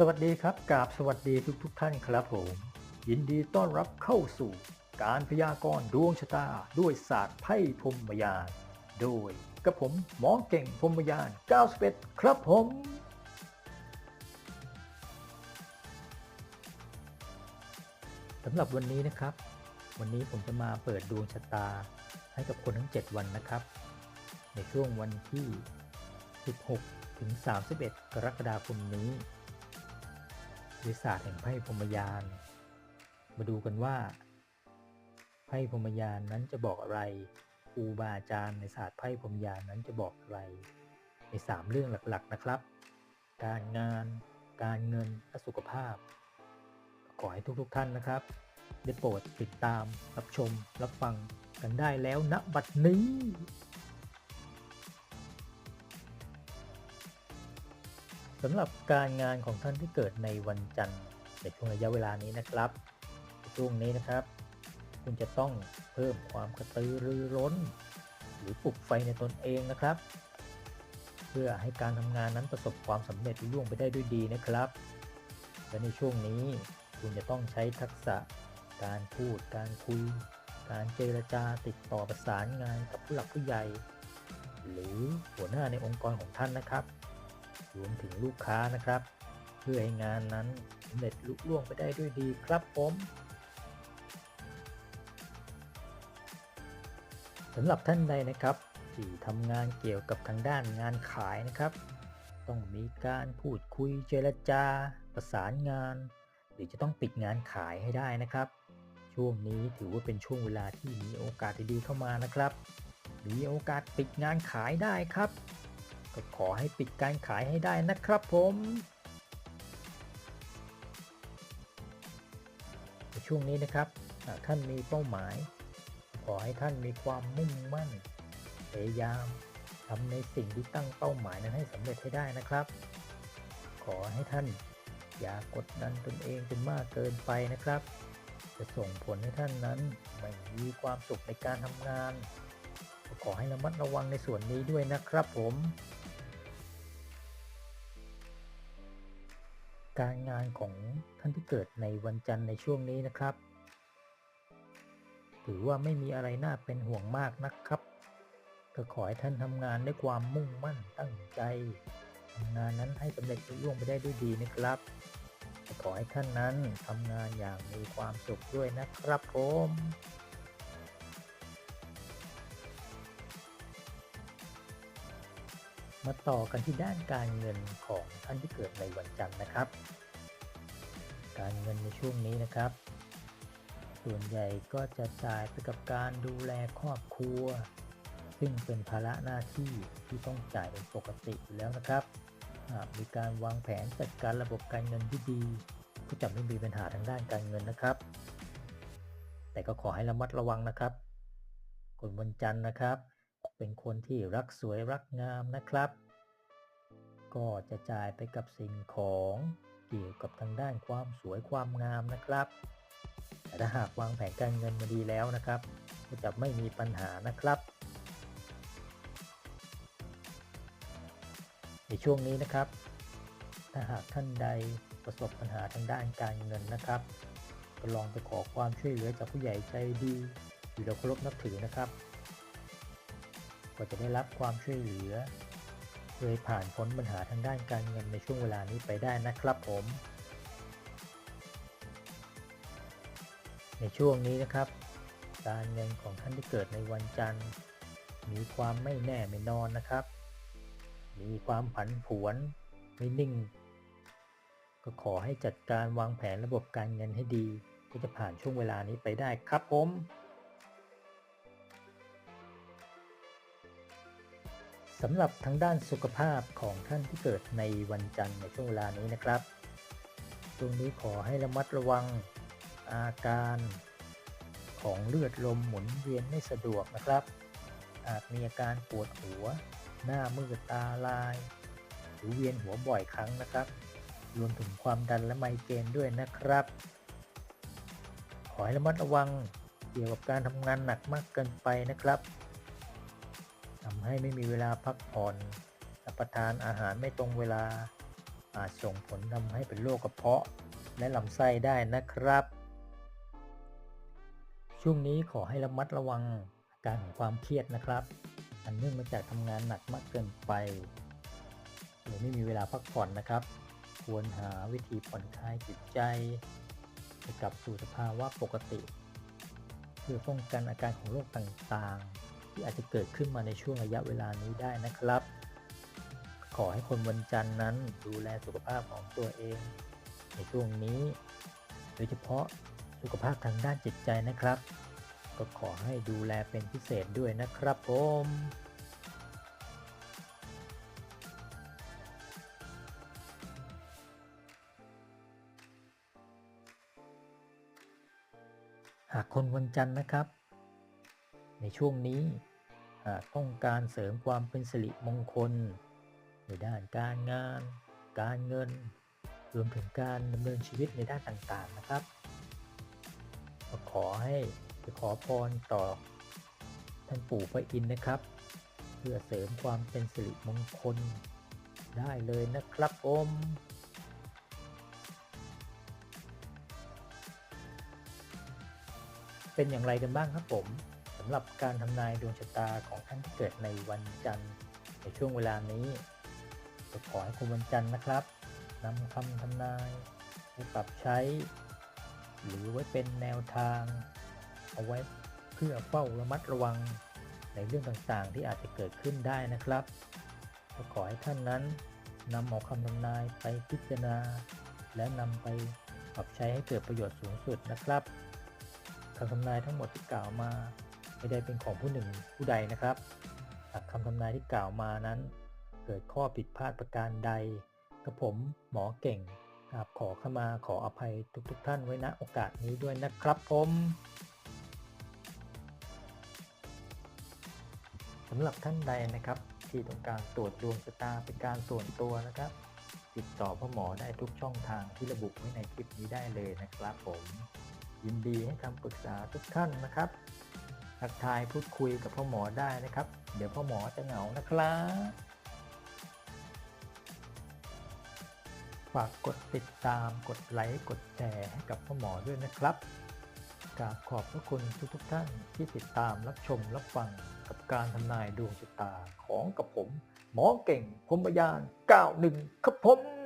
สวัสดีครับกราบสวัสดีทุกทุกท่านครับผม ยินดีต้อนรับเข้าสู่การพยากรณ์ดวงชะตาด้วยศาสตร์ไพ่พรหมยาน โดยกับผมหมอเก่งพรหมยาน 91 ครับผม สำหรับวันนี้นะครับ วันนี้ผมจะมาเปิดดวงชะตาให้กับคนทั้ง 7 วันนะครับ ในช่วงวันที่ 16 ถึง 31 กรกฎาคมนี้ วยศาสตร์แห่งไพ่พรมยาน มาดูกันว่า ไพ่พรมยานนั้นจะบอกอะไรครูบาอาจารย์ในศาสตร์ไพ่พรมยานนั้นจะบอกอะไรใน3เรื่องหลักๆนะครับ การงาน การเงินและสุขภาพ ขอให้ทุกๆท่านนะครับ ได้โปรดติดตามรับชมรับฟังกันได้แล้วณบัดนี้ สำหรับการงานของท่านที่เกิดในวันจันทร์ในช่วงระยะเวลานี้นะครับในช่วงนี้นะครับ คุณจะต้องเพิ่มความกระตือรือร้น หรือปลุกไฟในตนเองนะครับ เพื่อให้การทำงานนั้นประสบความสำเร็จลุล่วงไปได้ด้วยดีนะครับ และในช่วงนี้คุณจะต้องใช้ทักษะ การพูด การคุย การเจรจาติดต่อประสานงานกับผู้หลักผู้ใหญ่ หรือหัวหน้าในองค์กรของท่านนะครับ รวมถึงลูกค้านะครับ เพื่อให้งานนั้นสำเร็จลุล่วงไปได้ด้วยดีครับผมสำหรับท่านใดนะครับ ที่ทำงานเกี่ยวกับทางด้านงานขายนะครับ ต้องมีการพูดคุยเจรจา ประสานงาน หรือจะต้องปิดงานขายให้ได้นะครับ ช่วงนี้ถือว่าเป็นช่วงเวลาที่มีโอกาสดีๆเข้ามานะครับ มีโอกาสปิดงานขายได้ครับ ก็ขอให้ปิดการขายให้ได้นะครับผมในช่วงนี้นะครับหากท่านมีเป้าหมาย ขอให้ท่านมีความมุ่งมั่น พยายามทำในสิ่งที่ตั้งเป้าหมายนั้นให้สำเร็จให้ได้นะครับ ขอให้ท่านอย่ากดดันตนเองจนมากเกินไปนะครับ จะส่งผลให้ท่านนั้นไม่มีความสุขในการทำงาน ขอให้ระมัดระวังในส่วนนี้ด้วยนะครับผม การงานของท่านที่เกิดในวันจันทร์ในช่วงนี้นะครับ ถือว่าไม่มีอะไรน่าเป็นห่วงมากนะครับก็ขอให้ท่านทำงานด้วยความมุ่งมั่นตั้งใจทำงานนั้นให้สำเร็จลุล่วงไปได้ด้วยดีนะครับขอให้ท่านนั้นทำงานอย่างมีความสุขด้วยนะครับผม มาต่อกันที่ด้านการเงินของท่านที่เกิดในวันจันทร์นะครับ การเงินในช่วงนี้นะครับ ส่วนใหญ่ก็จะจ่ายไปกับการดูแลครอบครัว ซึ่งเป็นภาระหน้าที่ที่ต้องจ่ายเป็นปกติแล้วนะครับหากมีการวางแผนจัดการระบบการเงินที่ดีก็จะไม่มีปัญหาทางด้านการเงินนะครับ แต่ก็ขอให้ระมัดระวังนะครับคนวันจันทร์นะครับ เป็นคนที่รักสวยรักงามนะครับ ก็จะจ่ายไปกับสิ่งของเกี่ยวกับทางด้านความสวยความงามนะครับ แต่ถ้าหากวางแผนการเงินมาดีแล้วนะครับ ก็จะไม่มีปัญหานะครับ ในช่วงนี้นะครับ ถ้าหากท่านใดประสบปัญหาทางด้านการเงินนะครับก็ลองไปขอความช่วยเหลือจากผู้ใหญ่ใจดีที่เราเคารพนับถือนะครับ ก็จะได้รับความช่วยเหลือเพื่อให้ผ่านพ้นปัญหาทางด้านการเงินในช่วงเวลานี้ไปได้นะครับผม ในช่วงนี้นะครับ การเงินของท่านที่เกิดในวันจันทร์ มีความไม่แน่ไม่นอนนะครับ มีความผันผวนไม่นิ่ง ก็ขอให้จัดการวางแผนระบบการเงินให้ดี ก็จะผ่านช่วงเวลานี้ไปได้ครับผม สำหรับทางด้านสุขภาพของท่านที่เกิดในวันจันทร์ในช่วงเวลานี้นะครับตรงนี้ขอให้ระมัดระวังอาการของเลือดลมหมุนเวียนไม่สะดวกนะครับ อาจมีอาการปวดหัว หน้ามืดตาลาย หรือเวียนหัวบ่อยครั้งนะครับ รวมถึงความดันและไมเกรนด้วยนะครับ ขอให้ระมัดระวังเกี่ยวกับการทำงานหนักมากเกินไปนะครับ ทำให้ไม่มีเวลาพักผ่อนรับประทานอาหารไม่ตรงเวลา อาจส่งผลทำให้เป็นโรคกระเพาะและลำไส้ได้นะครับ ช่วงนี้ขอให้ระมัดระวังอาการของความเครียดนะครับ อันเนื่องมาจากทำงานหนักมากเกินไปหรือไม่มีเวลาพักผ่อนนะครับ ควรหาวิธีผ่อนคลายจิตใจให้กลับสู่สภาวะปกติ เพื่อป้องกันอาการของโรคต่างๆ ที่อาจจะเกิดขึ้นมาในช่วงระยะเวลานี้ได้นะครับ ขอให้คนวันจันทร์นั้นดูแลสุขภาพของตัวเอง ในช่วงนี้ โดยเฉพาะสุขภาพทางด้านจิตใจนะครับ ก็ขอให้ดูแลเป็นพิเศษด้วยนะครับผมหากคนวันจันทร์นะครับ ในช่วงนี้ หากต้องการเสริมความเป็นสิริมงคล ในด้านการงาน การเงิน รวมถึงการดำเนินชีวิตในด้านต่างๆนะครับก็ขอให้ไปขอพรต่อท่านปู่พระอินทร์นะครับ เพื่อเสริมความเป็นสิริมงคลได้เลยนะครับผมเป็นอย่างไรกันบ้างครับผมำหรับการทำนายดวงชะตาของท่านที่เกิดในวันจันทร์ในช่วงเวลานี้ขอให้คุณวันจันทร์นะครับนำคำทำนายไปปรับใช้ หรือไว้เป็นแนวทาง เอาไว้เพื่อเฝ้าระมัดระวังในเรื่องต่างๆ ที่อาจจะเกิดขึ้นได้นะครับก็ขอให้ท่านนั้นนำเอาคำทำนายไปพิจารณา และนำไปปรับใช้ให้เกิดประโยชน์สูงสุดนะครับคำทำนายทั้งหมดที่กล่าวมา ไม่ได้เป็นของผู้หนึ่งผู้ใดนะครับหากคำทำนายที่กล่าวมานั้น เกิดข้อผิดพลาดประการใดกับผมหมอเก่งกราบขอขมาขออภัยทุกๆทท่านไว้ณโอกาสนี้ด้วยนะครับผมสำหรับท่านใดนะครับที่ต้องการตรวจดวงชะตาเป็นการส่วนตัวนะครับ ติดต่อพ่อหมอได้ทุกช่องทางที่ระบุไว้ในคลิปนี้ได้เลยนะครับผม ยินดีให้คำปรึกษาทุกท่านนะครับ ทักทายพูดคุยกับพ่อหมอได้นะครับ เดี๋ยวพ่อหมอจะเหงานะครับฝากกดติดตามกดไลค์กดแชร์ให้กับพ่อหมอด้วยนะครับกราบขอบพระคุณทุกๆทท่านที่ติดตามรับชมรับฟังกับการทำนายดวงชะตาของกับผม หมอเก่งพรมยาน 91 ครับผม